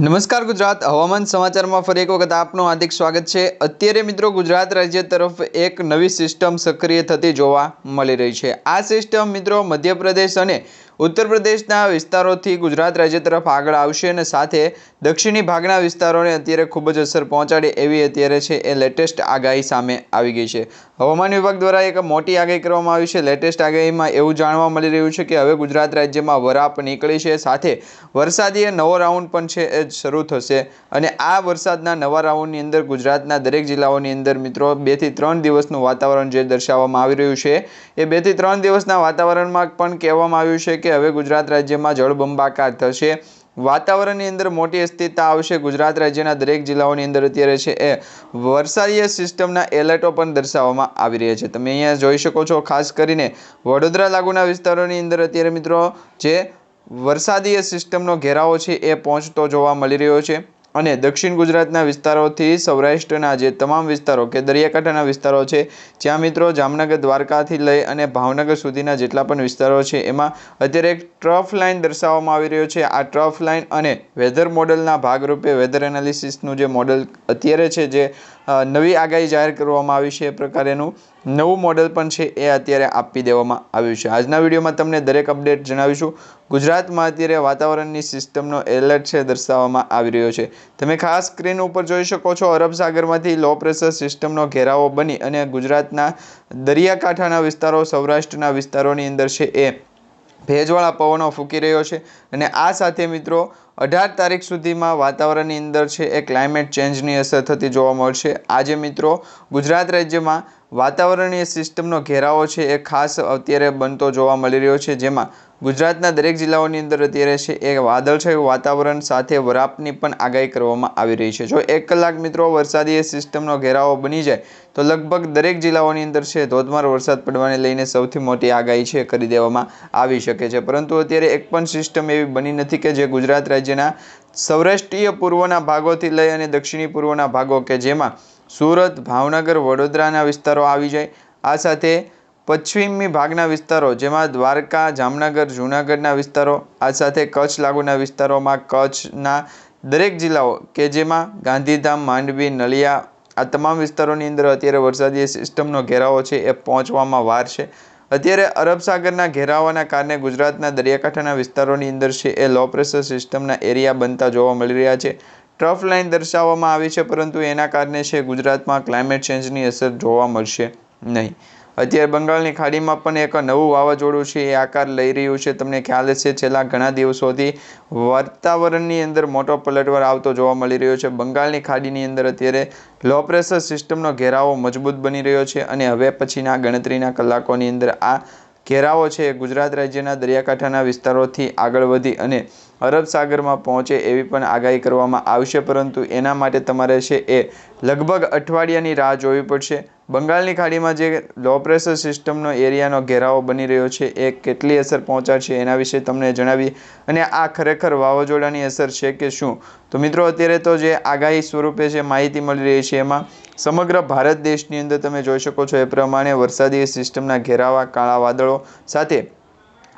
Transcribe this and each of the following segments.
નમસ્કાર ગુજરાત. હવામાન સમાચારમાં ફરી એક વખત આપનું હાર્દિક સ્વાગત છે. અત્યારે મિત્રો ગુજરાત રાજ્ય તરફ એક નવી સિસ્ટમ સક્રિય થતી જોવા મળી રહી છે. આ સિસ્ટમ મિત્રો મધ્યપ્રદેશ અને ઉત્તર પ્રદેશના વિસ્તારોથી ગુજરાત રાજ્ય તરફ આગળ આવશે અને સાથે દક્ષિણી ભાગના વિસ્તારોને અત્યારે ખૂબ જ અસર પહોંચાડે એવી અત્યારે છે એ લેટેસ્ટ આગાહી સામે આવી ગઈ છે. હવામાન વિભાગ દ્વારા એક મોટી આગાહી કરવામાં આવી છે. લેટેસ્ટ આગાહીમાં એવું જાણવા મળી રહ્યું છે કે હવે ગુજરાત રાજ્યમાં વરાપ નીકળી છે. સાથે વરસાદીય નવો રાઉન્ડ પણ છે એ શરૂ થશે. અને આ વરસાદના નવા રાઉન્ડની અંદર ગુજરાતના દરેક જિલ્લાઓની અંદર મિત્રો બેથી ત્રણ દિવસનું વાતાવરણ જે દર્શાવવામાં આવી રહ્યું છે એ બેથી ત્રણ દિવસના વાતાવરણમાં પણ કહેવામાં આવ્યું છે કે હવે ગુજરાત રાજ્યમાં જળબંબાકાર થશે. વાતાવરણની અંદર મોટી અસ્થિરતા આવશે. ગુજરાત રાજ્યના દરેક જિલ્લાઓની અંદર અત્યારે છે એ વરસાદીય સિસ્ટમના એલર્ટો પણ દર્શાવવામાં આવી રહ્યા છે. તમે અહીંયા જોઈ શકો છો, ખાસ કરીને વડોદરા લાગુના વિસ્તારોની અંદર અત્યારે મિત્રો જે વરસાદીય સિસ્ટમનો ઘેરાવો છે એ પહોંચતો જોવા મળી રહ્યો છે. અને દક્ષિણ ગુજરાતના વિસ્તારોથી સૌરાષ્ટ્રના જે તમામ વિસ્તારો, કે દરિયાકાંઠાના વિસ્તારો છે, જ્યાં મિત્રો જામનગર, દ્વારકાથી લઈ અને ભાવનગર સુધીના જેટલા પણ વિસ્તારો છે, એમાં અત્યારે એક ટ્રફ લાઇન દર્શાવવામાં આવી રહ્યો છે. આ ટ્રફ લાઇન અને વેધર મોડલના ભાગરૂપે વેધર એનાલિસિસનું જે મોડલ અત્યારે છે, જે નવી આગાહી જાહેર કરવામાં આવી છે એ પ્રકારેનું. નવું મોડલ પણ છે એ અત્યારે આપી દેવામાં આવ્યું છે. આજના વિડીયોમાં તમને દરેક અપડેટ જણાવીશું. ગુજરાતમાં અત્યારે વાતાવરણની સિસ્ટમનો એલર્ટ છે દર્શાવવામાં આવી રહ્યો છે. તમે ખાસ સ્ક્રીન ઉપર જોઈ શકો છો, અરબ સાગરમાંથી લો પ્રેશર સિસ્ટમનો ઘેરાવો બની અને ગુજરાતના દરિયાકાંઠાના વિસ્તારો, સૌરાષ્ટ્રના વિસ્તારોની અંદર છે એ ભેજવાળા પવનો ફૂંકી રહ્યો છે અને આ સાથે મિત્રો, અઢાર તારીખ સુધીમાં વાતાવરણની અંદર છે એ ક્લાઇમેટ ચેન્જની અસર થતી જોવા મળશે. આજે મિત્રો, ગુજરાત રાજ્યમાં વાતાવરણીય સિસ્ટમનો ઘેરાવો છે એ ખાસ અત્યારે બનતો જોવા મળી રહ્યો છે, જેમાં ગુજરાતના દરેક જિલ્લાઓની અંદર અત્યારે છે. એ વાદળછાયું વાતાવરણ સાથે વરાપની પણ આગાહી કરવામાં આવી રહી છે. જો એક કલાક મિત્રો વરસાદી સિસ્ટમનો ઘેરાવો બની જાય, તો લગભગ દરેક જિલ્લાઓની અંદર છે, ધોધમાર વરસાદ પડવાને લઈને સૌથી મોટી આગાહી છે, કરી દેવામાં આવી શકે છે. પરંતુ અત્યારે એક પણ સિસ્ટમ એવી બની નથી કે જે ગુજરાત રાજ્યના સૌરાષ્ટ્રીય પૂર્વના ભાગોથી લઈ અને દક્ષિણી પૂર્વના ભાગો કે જેમાં સુરત, ભાવનગર, વડોદરાના વિસ્તારો આવી જાય. આ સાથે પશ્ચિમી ભાગના વિસ્તારો, જેમાં દ્વારકા, જામનગર, જૂનાગઢના વિસ્તારો, આ સાથે કચ્છ લાગુના વિસ્તારોમાં કચ્છના દરેક જિલ્લાઓ કે જેમાં ગાંધીધામ, માંડવી, નલિયા, આ તમામ વિસ્તારોની અંદર અત્યારે વરસાદી સિસ્ટમનો ઘેરાવો છે એ પહોંચવામાં વાર છે. અત્યારે અરબ સાગરના ઘેરાવાના કારણે ગુજરાતના દરિયાકાંઠાના વિસ્તારોની અંદર છે એ લો પ્રેશર સિસ્ટમના એરિયા બનતા જોવા મળી રહ્યા છે. ટ્રફ લાઇન દર્શાવવામાં આવી છે, પરંતુ એના કારણે છે ગુજરાતમાં ક્લાઇમેટ ચેન્જની અસર જોવા મળશે નહીં. અત્યારે બંગાળની ખાડીમાં પણ એક નવું વાવાઝોડું છે, એ આકાર લઈ રહ્યું છે. તમને ખ્યાલ હશે, છેલ્લા ઘણા દિવસોથી વાતાવરણની અંદર મોટો પલટવાર આવતો જોવા મળી રહ્યો છે. બંગાળની ખાડીની અંદર અત્યારે લો પ્રેશર સિસ્ટમનો ઘેરાવો મજબૂત બની રહ્યો છે અને હવે પછીના ગણતરીના કલાકોની અંદર આ ઘેરાવો છે ગુજરાત રાજ્યના દરિયાકાંઠાના વિસ્તારોથી આગળ વધી અને અરબ સાગરમાં પહોંચે એવી પણ આગાહી કરવામાં આવશે, પરંતુ એના માટે તમારે છે એ લગભગ અઠવાડિયાની રાહ જોવી પડશે. બંગાળની ખાડીમાં જે લો પ્રેશર સિસ્ટમનો એરિયાનો ઘેરાવો બની રહ્યો છે, એ કેટલી અસર પહોંચાડશે એના વિશે તમને જણાવી અને આ ખરેખર વાવાઝોડાની અસર છે કે શું? તો મિત્રો, અત્યારે તો જે આગાહી સ્વરૂપે જે માહિતી મળી રહી છે, એમાં સમગ્ર ભારત દેશની અંદર તમે જોઈ શકો છો, એ પ્રમાણે વરસાદી સિસ્ટમના ઘેરાવા, કાળા વાદળો સાથે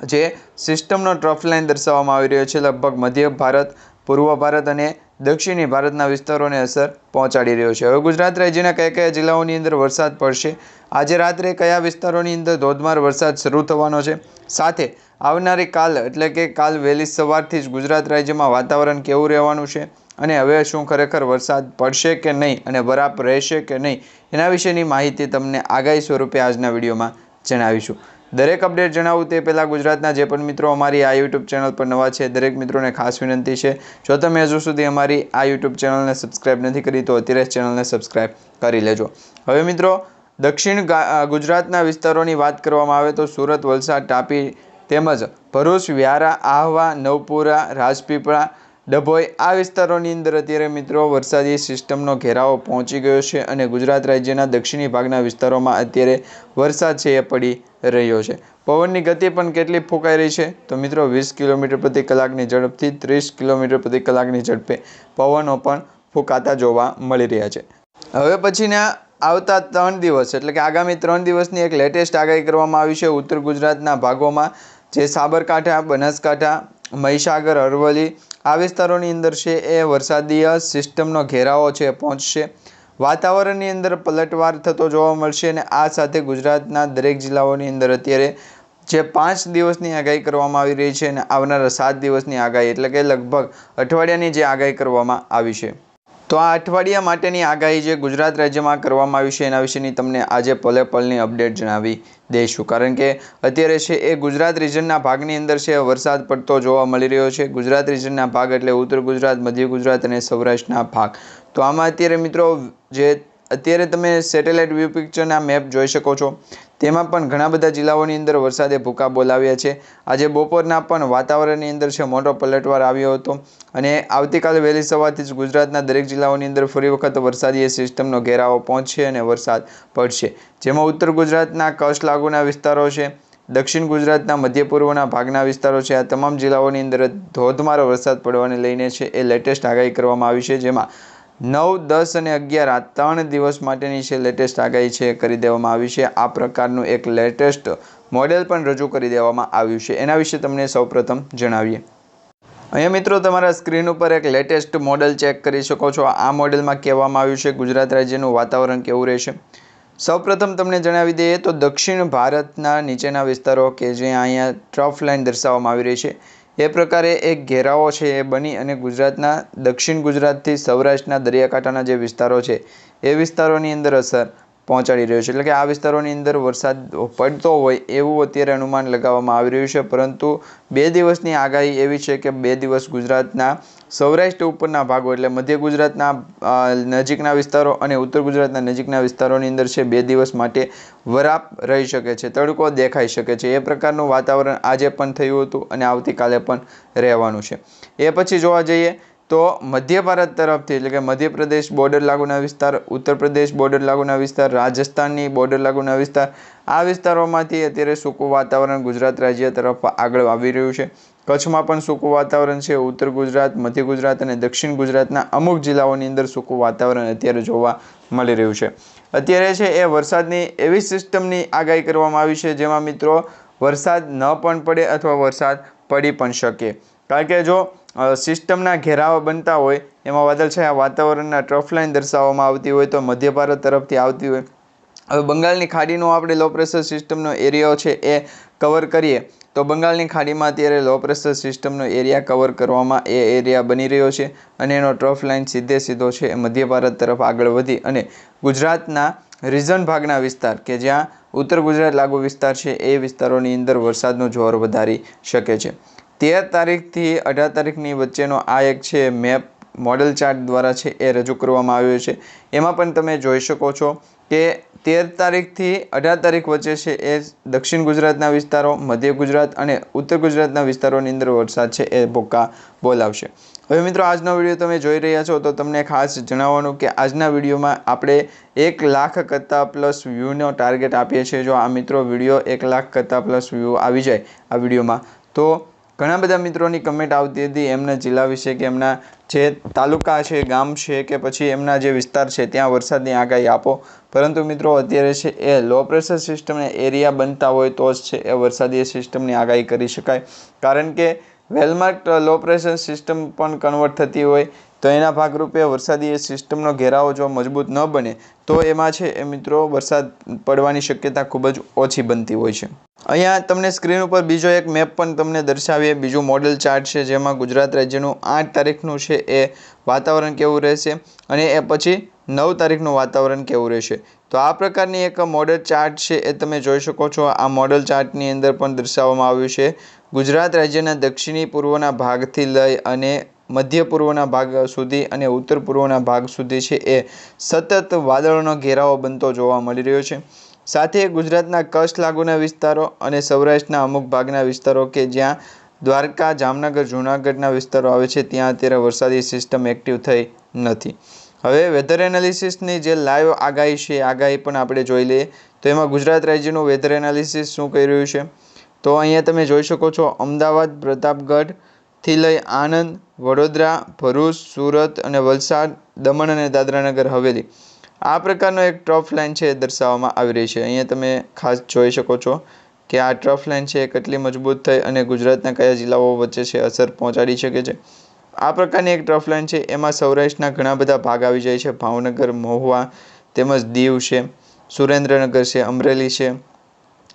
જે સિસ્ટમનો ટ્રફ લાઇન દર્શાવવામાં આવી રહ્યો છે, લગભગ મધ્ય ભારત, પૂર્વ ભારત અને દક્ષિણી ભારતના વિસ્તારોને અસર પહોંચાડી રહ્યો છે. હવે ગુજરાત રાજ્યના કયા કયા જિલ્લાઓની અંદર વરસાદ પડશે? આજે રાત્રે કયા વિસ્તારોની અંદર ધોધમાર વરસાદ શરૂ થવાનો છે? સાથે આવનારી કાલ, એટલે કે કાલ વહેલી સવારથી જ ગુજરાત રાજ્યમાં વાતાવરણ કેવું રહેવાનું છે? અને હવે શું ખરેખર વરસાદ પડશે કે નહીં અને બરાબર રહેશે કે નહીં? એના વિશેની માહિતી તમને આગાહી સ્વરૂપે આજના વિડીયોમાં જણાવીશું. દરેક અપડેટ જણાવું તે પહેલાં ગુજરાતના જે પણ મિત્રો અમારી આ યુટ્યુબ ચેનલ પર નવા છે, દરેક મિત્રોને ખાસ વિનંતી છે, જો તમે હજુ સુધી અમારી આ યુટ્યુબ ચેનલને સબસ્ક્રાઇબ નથી કરી તો અત્યારે ચેનલને સબસ્ક્રાઇબ કરી લેજો. હવે મિત્રો, દક્ષિણ ગુજરાતના વિસ્તારોની વાત કરવામાં આવે તો સુરત, વલસાડ, તાપી તેમજ ભરૂચ, વ્યારા, આહવા, નવપુરા, રાજપીપળા ડભોઈ આ વિસ્તારોની અંદર અત્યારે મિત્રો વરસાદી સિસ્ટમનો ઘેરાવો પહોંચી ગયો છે અને ગુજરાત રાજ્યના દક્ષિણી ભાગના વિસ્તારોમાં અત્યારે વરસાદ છે એ પડી રહ્યો છે. પવનની ગતિ પણ કેટલી ફૂંકાઈ રહી છે? તો મિત્રો વીસ કિલોમીટર પ્રતિ કલાકની ઝડપથી ત્રીસ કિલોમીટર પ્રતિ કલાકની ઝડપે પવનો પણ ફૂંકાતા જોવા મળી રહ્યા છે. હવે પછીના આવતા ત્રણ દિવસ, એટલે કે આગામી ત્રણ દિવસની એક લેટેસ્ટ આગાહી કરવામાં આવી છે. ઉત્તર ગુજરાતના ભાગોમાં જે સાબરકાંઠા, બનાસકાંઠા, મહીસાગર, અરવલ્લી આ વિસ્તારોની અંદર છે એ વરસાદીય સિસ્ટમનો ઘેરાવો છે, પહોંચશે. વાતાવરણની અંદર પલટવાર થતો જોવા મળશે અને આ સાથે ગુજરાતના દરેક જિલ્લાઓની અંદર અત્યારે જે પાંચ દિવસની આગાહી કરવામાં આવી રહી છે અને આવનારા સાત દિવસની આગાહી એટલે કે લગભગ અઠવાડિયાની જે આગાહી કરવામાં આવી છે. તો આ અઠવાડિયા માટેની આગાહી જે ગુજરાત રાજ્યમાં કરવામાં આવી છે, એના વિશેની તમને આજે પલે પલની અપડેટ જણાવી દઈશું. કારણ કે અત્યારે છે એ ગુજરાત રિજનના ભાગની અંદર છે વરસાદ પડતો જોવા મળી રહ્યો છે. ગુજરાત રિજનના ભાગ એટલે ઉત્તર ગુજરાત, મધ્ય ગુજરાત અને સૌરાષ્ટ્રના ભાગ. તો આમાં અત્યારે મિત્રો જે અત્યારે તમે સેટેલાઇટ વ્યૂ પિક્ચરના મેપ જોઈ શકો છો. તેમાં પણ ઘણા બધા જિલ્લાઓની અંદર વરસાદે ભૂકા બોલાવ્યા છે. આજે બપોરના પણ વાતાવરણની અંદર છે, મોટો પલટવાર આવ્યો હતો. અને આવતીકાલે વહેલી સવારથી જ ગુજરાતના દરેક જિલ્લાઓની અંદર ફરી વખત વરસાદી સિસ્ટમનો ઘેરાવો પહોંચશે અને વરસાદ પડશે. જેમાં ઉત્તર ગુજરાતના કચ્છ લાગુના વિસ્તારો છે, દક્ષિણ ગુજરાતના મધ્ય પૂર્વના ભાગના વિસ્તારો છે, આ તમામ જિલ્લાઓની અંદર ધોધમાર વરસાદ પડવાને લઈને છે એ લેટેસ્ટ આગાહી કરવામાં આવી છે. જેમાં નવ, દસ અને અગિયાર આ ત્રણ દિવસ માટેની છે લેટેસ્ટ આગાહી છે કરી દેવામાં આવી છે. આ પ્રકારનું એક લેટેસ્ટ મોડેલ પણ રજૂ કરી દેવામાં આવ્યું છે. એના વિશે તમને સૌપ્રથમ જણાવીએ. અહીંયા મિત્રો તમારા સ્ક્રીન ઉપર એક લેટેસ્ટ મોડેલ ચેક કરી શકો છો. આ મોડેલમાં કહેવામાં આવ્યું છે ગુજરાત રાજ્યનું વાતાવરણ કેવું રહેશે? સૌપ્રથમ તમને જણાવી દઈએ તો દક્ષિણ ભારતના નીચેના વિસ્તારો કે જે અહીંયા ટ્રફ લાઇન દર્શાવવામાં આવી રહી છે. એ પ્રકારે એક ઘેરાવો છે, એ બની અને ગુજરાતના, દક્ષિણ ગુજરાતથી સૌરાષ્ટ્રના દરિયાકાંઠાના જે વિસ્તારો છે, એ વિસ્તારોની અંદર અસર પહોંચાડી રહ્યો છે. એટલે કે આ વિસ્તારોની અંદર વરસાદ પડતો હોય એવું અત્યારે અનુમાન લગાવવામાં આવી રહ્યું છે. પરંતુ બે દિવસની આગાહી એવી છે કે બે દિવસ ગુજરાતના સૌરાષ્ટ્ર ઉપરના ભાગો એટલે મધ્ય ગુજરાતના નજીકના વિસ્તારો અને ઉત્તર ગુજરાતના નજીકના વિસ્તારોની અંદર છે, બે દિવસ માટે વરાપ રહી શકે છે, તડકો દેખાઈ શકે છે. એ પ્રકારનું વાતાવરણ આજે પણ થયું હતું અને આવતીકાલે પણ રહેવાનું છે. એ પછી જોવા જઈએ તો મધ્ય ભારત તરફથી એટલે કે મધ્યપ્રદેશ બોર્ડર લાગુના વિસ્તાર ઉત્તર પ્રદેશ બોર્ડર લાગુના વિસ્તાર, રાજસ્થાનની બોર્ડર લાગુના વિસ્તાર, આ વિસ્તારોમાંથી અત્યારે સૂકું વાતાવરણ ગુજરાત રાજ્ય તરફ આગળ આવી રહ્યું છે. કચ્છમાં પણ સૂકું વાતાવરણ છે. ઉત્તર ગુજરાત, મધ્ય ગુજરાત અને દક્ષિણ ગુજરાતના અમુક જિલ્લાઓની અંદર સૂકું વાતાવરણ અત્યારે જોવા મળી રહ્યું છે. અત્યારે છે એ વરસાદની એવી સિસ્ટમની આગાહી કરવામાં આવી છે, જેમાં મિત્રો વરસાદ ન પણ પડે અથવા વરસાદ પડી પણ શકે. કારણ કે જો સિસ્ટમના ઘેરાવા બનતા હોય, એમાં વાદળછાયા વાતાવરણના ટ્રફ લાઇન દર્શાવવામાં આવતી હોય તો મધ્ય ભારત તરફથી આવતી હોય હવે બંગાળની ખાડીનો આપણે લો પ્રેશર સિસ્ટમનો એરિયો છે એ કવર કરીએ, તો બંગાળની ખાડીમાં અત્યારે લો પ્રેશર સિસ્ટમનો એરિયા કવર કરવામાં એ એરિયા બની રહ્યો છે અને એનો ટ્રફ લાઇન સીધે સીધો છે એ મધ્ય ભારત તરફ આગળ વધી અને ગુજરાતના રિઝન ભાગના વિસ્તાર કે જ્યાં ઉત્તર ગુજરાત લાગુ વિસ્તાર છે એ વિસ્તારોની અંદર વરસાદનો જોર વધારી શકે છે. તેર તારીખથી અઢાર તારીખની વચ્ચેનો આ એક છે મેપ મોડલ ચાર્ટ દ્વારા છે એ રજૂ કરવામાં આવ્યો છે. એમાં પણ તમે જોઈ શકો છો કે તેર તારીખથી અઢાર તારીખ વચ્ચે છે એ દક્ષિણ ગુજરાતના વિસ્તારો, મધ્ય ગુજરાત અને ઉત્તર ગુજરાતના વિસ્તારોની અંદર વરસાદ છે એ ભોકા બોલાવશે. હવે મિત્રો, આજનો વીડિયો તમે જોઈ રહ્યા છો તો તમને ખાસ જણાવવાનું કે આજના વિડીયોમાં આપણે એક લાખ કરતાં પ્લસ વ્યૂનો ટાર્ગેટ આપીએ છીએ. જો આ મિત્રો વીડિયો એક લાખ કરતાં પ્લસ વ્યૂ આવી જાય આ વિડીયોમાં, તો ઘણા બધા મિત્રોની કમેન્ટ આવતી હતી, એમના જિલ્લા વિશે કે એમના જે તાલુકા છે, ગામ છે કે પછી એમના જે વિસ્તાર છે, ત્યાં વરસાદની આગાહી આપો. પરંતુ મિત્રો, અત્યારે છે એ લો પ્રેશર સિસ્ટમને એરિયા બનતા હોય તો જ છે એ વરસાદી સિસ્ટમની આગાહી કરી શકાય. કારણ કે well marked low pressure system પણ કન્વર્ટ થતી હોય, તો એના ભાગરૂપે વરસાદી સિસ્ટમનો ઘેરાવો જો મજબૂત ન બને, તો એમાં છે એ મિત્રો વરસાદ પડવાની શક્યતા ખૂબ જ ઓછી બનતી હોય છે. અહીંયા તમને સ્ક્રીન ઉપર બીજો એક મેપ પણ તમને દર્શાવીએ. બીજું મોડેલ ચાર્ટ છે જેમાં ગુજરાત રાજ્યનું આઠ તારીખનું છે એ વાતાવરણ કેવું રહેશે અને એ પછી નવ તારીખનું વાતાવરણ કેવું રહેશે. તો આ પ્રકારની એક મોડેલ ચાર્ટ છે એ તમે જોઈ શકો છો. આ મોડેલ ચાર્ટની અંદર પણ દર્શાવવામાં આવ્યું છે ગુજરાત રાજ્યના દક્ષિણી પૂર્વના ભાગથી લઈ અને મધ્ય પૂર્વના ભાગ સુધી અને ઉત્તર પૂર્વના ભાગ સુધી છે એ સતત વાદળોનો ઘેરાવો બનતો જોવા મળી રહ્યો છે. સાથે ગુજરાતના કચ્છ લાગુના વિસ્તારો અને સૌરાષ્ટ્રના અમુક ભાગના વિસ્તારો કે જ્યાં દ્વારકા, જામનગર, જૂનાગઢના વિસ્તારો આવે છે, ત્યાં અત્યારે વરસાદી સિસ્ટમ એક્ટિવ થઈ નથી. હવે વેધર એનાલિસિસની જે લાઈવ આગાહી છે આગાહી પણ આપણે જોઈ લઈએ. તો એમાં ગુજરાત રાજ્યનું વેધર એનાલિસિસ શું કહી રહ્યું છે? તો અહીંયા તમે જોઈ શકો છો અમદાવાદ પ્રતાપગઢથી લઈ આણંદ, વડોદરા, ભરૂચ, સુરત અને વલસાડ, દમણ અને દાદરાનગર હવેલી. આ પ્રકારનો એક ટ્રફ લાઇન છે એ દર્શાવવામાં આવી રહી છે. અહીંયા તમે ખાસ જોઈ શકો છો કે આ ટ્રફ લાઇન છે એ કેટલી મજબૂત થઈ અને ગુજરાતના કયા જિલ્લાઓ વચ્ચે છે અસર પહોંચાડી શકે છે. આ પ્રકારની એક ટ્રફ લાઇન છે એમાં સૌરાષ્ટ્રના ઘણા બધા ભાગ આવી જાય છે. ભાવનગર, મહુવા તેમજ દીવ છે, સુરેન્દ્રનગર છે, અમરેલી છે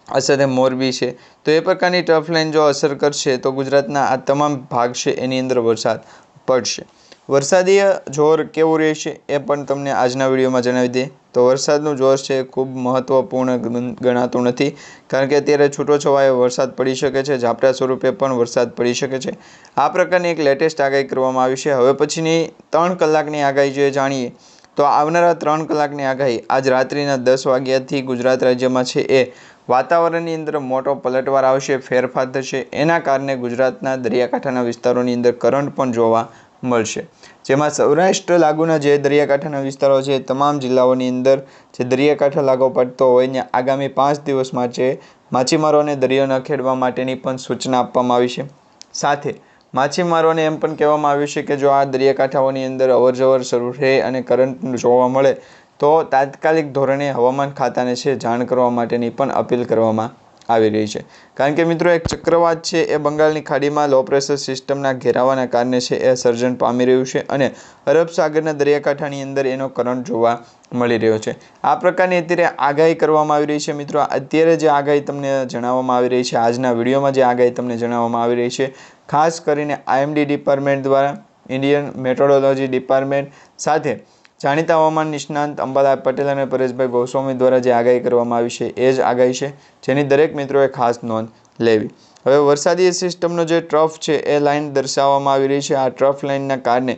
આ સાથે મોરબી છે. તો એ પ્રકારની ટફ લાઇન જો અસર કરશે, તો ગુજરાતના આ તમામ ભાગ છે એની અંદર વરસાદ પડશે. વરસાદીય જોર કેવું રહેશે એ પણ તમને આજના વિડીયોમાં જણાવી દઈએ. તો વરસાદનું જોર છે ખૂબ મહત્ત્વપૂર્ણ ગણાતું નથી. કારણ કે અત્યારે છૂટોછવાયો વરસાદ પડી શકે છે, ઝાપટા સ્વરૂપે પણ વરસાદ પડી શકે છે. આ પ્રકારની એક લેટેસ્ટ આગાહી કરવામાં આવી છે. હવે પછીની ત્રણ કલાકની આગાહી જે જાણીએ, તો આવનારા ત્રણ કલાકની આગાહી આજ રાત્રિના દસ વાગ્યાથી ગુજરાત રાજ્યમાં છે એ વાતાવરણની અંદર મોટો પલટવાર આવશે, ફેરફાર થશે. એના કારણે ગુજરાતના દરિયાકાંઠાના વિસ્તારોની અંદર કરંટ પણ જોવા મળશે. જેમાં સૌરાષ્ટ્ર લાગુના જે દરિયાકાંઠાના વિસ્તારો છે, તમામ જિલ્લાઓની અંદર જે દરિયાકાંઠા લાગો પડતો હોય ને આગામી પાંચ દિવસમાં છે માછીમારોને દરિયો ન ખેડવા માટેની પણ સૂચના આપવામાં આવી છે. સાથે માછીમારોને એમ પણ કહેવામાં આવ્યું છે કે જો આ દરિયાકાંઠાઓની અંદર અવરજવર શરૂ રહે અને કરંટ જોવા મળે તો તાત્કાલિક ધોરણે હવામાન ખાતાને છે જાણ કરવા માટેની પણ અપીલ કરવામાં આવી રહી છે. કારણ કે મિત્રો, એક ચક્રવાત છે, એ બંગાળની ખાડીમાં લો પ્રેશર સિસ્ટમના ઘેરાવાના કારણે છે, એ સર્જન પામી રહ્યું છે અને અરબ સાગરના દરિયાકાંઠાની અંદર એનો કરંટ જોવા મળી રહ્યો છે. આ પ્રકારની અત્યારે આગાહી કરવામાં આવી રહી છે મિત્રો. અત્યારે જે આગાહી તમને જણાવવામાં આવી રહી છે, આજના વિડીયોમાં જે આગાહી તમને જણાવવામાં આવી રહી છે, ખાસ કરીને આઈએમડી ડિપાર્ટમેન્ટ દ્વારા ઇન્ડિયન મેટ્રોલોજી ડિપાર્ટમેન્ટ સાથે જાણીતા હવામાન નિષ્ણાંત અંબાલાલ પટેલ અને પરેશભાઈ ગોસ્વામી દ્વારા જે આગાહી કરવામાં આવી છે, એ જ આગાહી છે, જેની દરેક મિત્રોએ ખાસ નોંધ લેવી. હવે વરસાદી સિસ્ટમનો જે ટ્રફ છે, એ લાઇન દર્શાવવામાં આવી રહી છે. આ ટ્રફ લાઇનના કારણે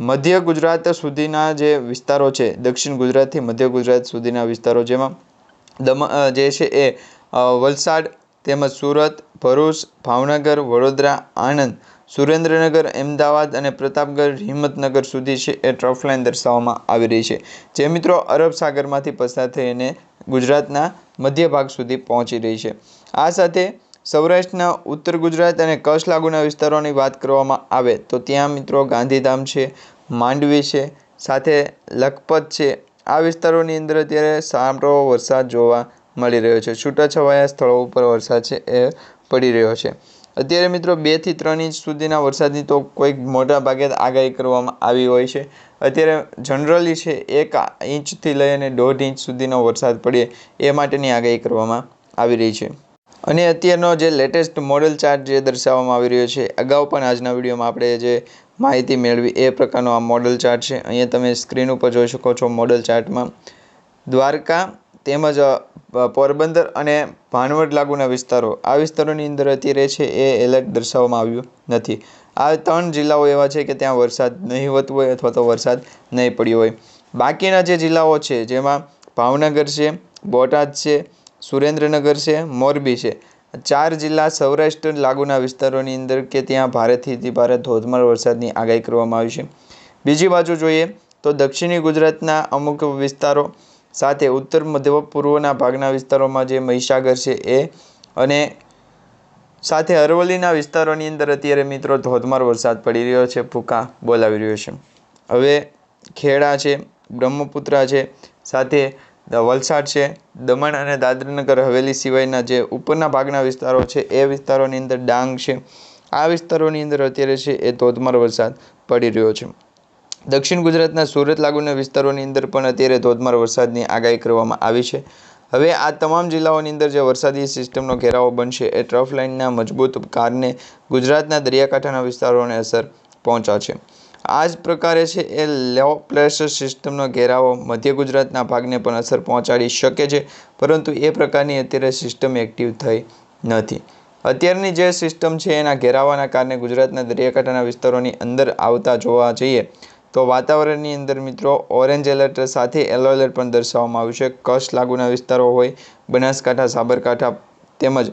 મધ્ય ગુજરાત સુધીના જે વિસ્તારો છે, દક્ષિણ ગુજરાતથી મધ્ય ગુજરાત સુધીના વિસ્તારો જેમાં દમ જે છે, એ વલસાડ તેમજ સુરત, ભરૂચ, ભાવનગર, વડોદરા, આણંદ સુરેન્દ્રનગર, અમદાવાદ અને પ્રતાપગઢ હિંમતનગર સુધી છે એ ટ્રફ લાઇન દર્શાવવામાં આવી રહી છે. જે મિત્રો અરબ સાગરમાંથી પસાર થઈને ગુજરાતના મધ્ય ભાગ સુધી પહોંચી રહી છે. આ સાથે સૌરાષ્ટ્રના ઉત્તર ગુજરાત અને કચ્છ લાગુના વિસ્તારોની વાત કરવામાં આવે તો ત્યાં મિત્રો ગાંધીધામ છે, માંડવી છે, સાથે લખપત છે. આ વિસ્તારોની અંદર અત્યારે સારો વરસાદ જોવા મળી રહ્યો છે. છૂટાછવાયા સ્થળો ઉપર વરસાદ છે એ પડી રહ્યો છે. અત્યારે મિત્રો બેથી ત્રણ ઇંચ સુધીના વરસાદની તો કોઈક મોટા ભાગે આગાહી કરવામાં આવી હોય છે. અત્યારે જનરલી છે એક ઇંચથી લઈ અને દોઢ ઇંચ સુધીનો વરસાદ પડે એ માટેની આગાહી કરવામાં આવી રહી છે. અને અત્યારનો જે લેટેસ્ટ મોડલ ચાર્ટ જે દર્શાવવામાં આવી રહ્યો છે, અગાઉ પણ આજના વિડીયોમાં આપણે જે માહિતી મેળવી એ પ્રકારનો આ મોડલ ચાર્ટ છે. અહીંયા તમે સ્ક્રીન ઉપર જોઈ શકો છો મોડલ ચાર્ટમાં દ્વારકા તેમજ પોરબંદર અને ભાનવડ લાગુના વિસ્તારો, આ વિસ્તારોની અંદર અત્યારે છે એ એલર્ટ દર્શાવવામાં આવ્યું નથી. આ ત્રણ જિલ્લાઓ એવા છે કે ત્યાં વરસાદ નહીવત હોય અથવા તો વરસાદ નહીં પડ્યો હોય. બાકીના જે જિલ્લાઓ છે, જેમાં ભાવનગર છે, બોટાદ છે, સુરેન્દ્રનગર છે, મોરબી છે, ચાર જિલ્લા સૌરાષ્ટ્ર લાગુના વિસ્તારોની અંદર કે ત્યાં ભારેથી અતિભારે ધોધમાર વરસાદની આગાહી કરવામાં આવી છે. બીજી બાજુ જોઈએ તો દક્ષિણી ગુજરાતના અમુક વિસ્તારો સાથે ઉત્તર મધ્ય પૂર્વના ભાગના વિસ્તારોમાં જે મહીસાગર છે એ અને સાથે અરવલ્લીના વિસ્તારોની અંદર અત્યારે મિત્રો ધોધમાર વરસાદ પડી રહ્યો છે ભૂકા બોલાવી રહ્યો છે. હવે ખેડા છે, બ્રહ્મપુત્રા છે, સાથે વલસાડ છે, દમણ અને દાદરાનગર હવેલી સિવાયના જે ઉપરના ભાગના વિસ્તારો છે એ વિસ્તારોની અંદર ડાંગ છે. આ વિસ્તારોની અંદર અત્યારે છે એ ધોધમાર વરસાદ પડી રહ્યો છે. દક્ષિણ ગુજરાતના સુરત લાગુના વિસ્તારોની અંદર પણ અત્યારે ધોધમાર વરસાદની આગાહી કરવામાં આવી છે. હવે આ તમામ જિલ્લાઓની અંદર જે વરસાદી સિસ્ટમનો ઘેરાવો બનશે એ ટ્રફ લાઇનના મજબૂત કારણે ગુજરાતના દરિયાકાંઠાના વિસ્તારોને અસર પહોંચાડશે આ જ પ્રકારે છે એ લો પ્રેશર સિસ્ટમનો ઘેરાવો મધ્ય ગુજરાતના ભાગને પણ અસર પહોંચાડી શકે છે, પરંતુ એ પ્રકારની અત્યારે સિસ્ટમ એક્ટિવ થઈ નથી. અત્યારની જે સિસ્ટમ છે એના ઘેરાવાના કારણે ગુજરાતના દરિયાકાંઠાના વિસ્તારોની અંદર આવતા જોવા જઈએ તો વાતાવરણની અંદર મિત્રો ઓરેન્જ એલર્ટ સાથે યલો એલર્ટ પણ દર્શાવવામાં આવ્યું છે. કચ્છ લાગુના વિસ્તારો હોય, બનાસકાંઠા, સાબરકાંઠા તેમજ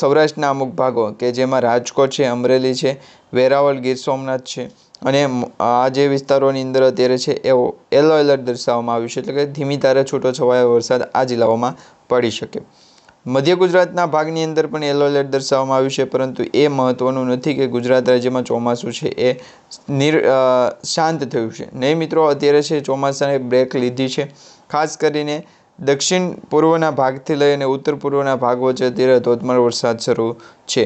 સૌરાષ્ટ્રના અમુક ભાગો કે જેમાં રાજકોટ છે, અમરેલી છે, વેરાવળ, ગીર સોમનાથ છે અને આ જે વિસ્તારોની અંદર અત્યારે છે એવો યલો એલર્ટ દર્શાવવામાં આવ્યું છે. એટલે કે ધીમી તારે છૂટો છવાયો વરસાદ આ જિલ્લાઓમાં પડી શકે. મધ્ય ગુજરાતના ભાગની અંદર પણ યલો એલર્ટ દર્શાવવામાં આવ્યું છે, પરંતુ એ મહત્ત્વનું નથી કે ગુજરાત રાજ્યમાં ચોમાસું છે, એ નિર શાંત થયું છે. નહીં મિત્રો, અત્યારે છે ચોમાસાને બ્રેક લીધી છે. ખાસ કરીને દક્ષિણ પૂર્વના ભાગથી લઈ અને ઉત્તર પૂર્વના ભાગ વચ્ચે અત્યારે ધોધમાર વરસાદ શરૂ છે.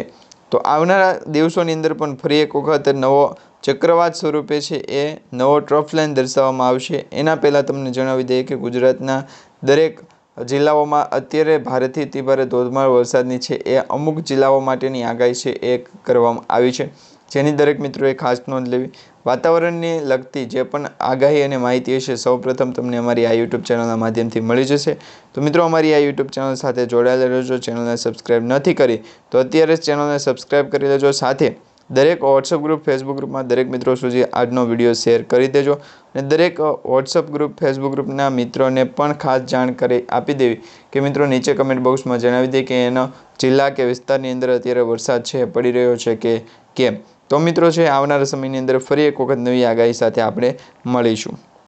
તો આવનારા દિવસોની અંદર પણ ફરી એક વખત નવો ચક્રવાત સ્વરૂપે છે, એ નવો ટ્રફ લાઇન દર્શાવવામાં આવશે. એના પહેલાં તમને જણાવી દઈએ કે ગુજરાતના દરેક જિલ્લાઓમાં અત્યારે ભારેથી અતિભારે ધોધમાર વરસાદની છે. એ અમુક જિલ્લાઓ માટેની આગાહી છે એ કરવામાં આવી છે. જેની દરેક મિત્રોએ ખાસ નોંધ લેવી. વાતાવરણને લગતી જે પણ આગાહી અને માહિતી હશે સૌપ્રથમ તમને અમારી આ યુટ્યુબ ચેનલના માધ્યમથી મળી જશે. તો મિત્રો, અમારી આ યુટ્યુબ ચેનલ સાથે જોડાયેલા રહેજો. ચેનલને સબસ્ક્રાઈબ નથી કરી તો અત્યારે જ ચેનલને સબસ્ક્રાઈબ કરી લેજો. સાથે દરેક વોટ્સઅપ ગ્રુપ ફેસબુક ગ્રુપમાં દરેક મિત્રો સુધી આજનો વીડિયો શેર કરી દેજો અને દરેક વોટ્સઅપ ગ્રુપ ફેસબુક ગ્રુપના મિત્રોને પણ ખાસ જાણકારી આપી દેવી કે મિત્રો નીચે કમેન્ટ બોક્સમાં જણાવી દે કે એનો જિલ્લા કે વિસ્તારની અંદર અત્યારે વરસાદ છે, પડી રહ્યો છે કે કેમ? તો મિત્રો છે, આવનારા સમયની અંદર ફરી એક વખત નવી આગાહી સાથે આપણે મળીશું.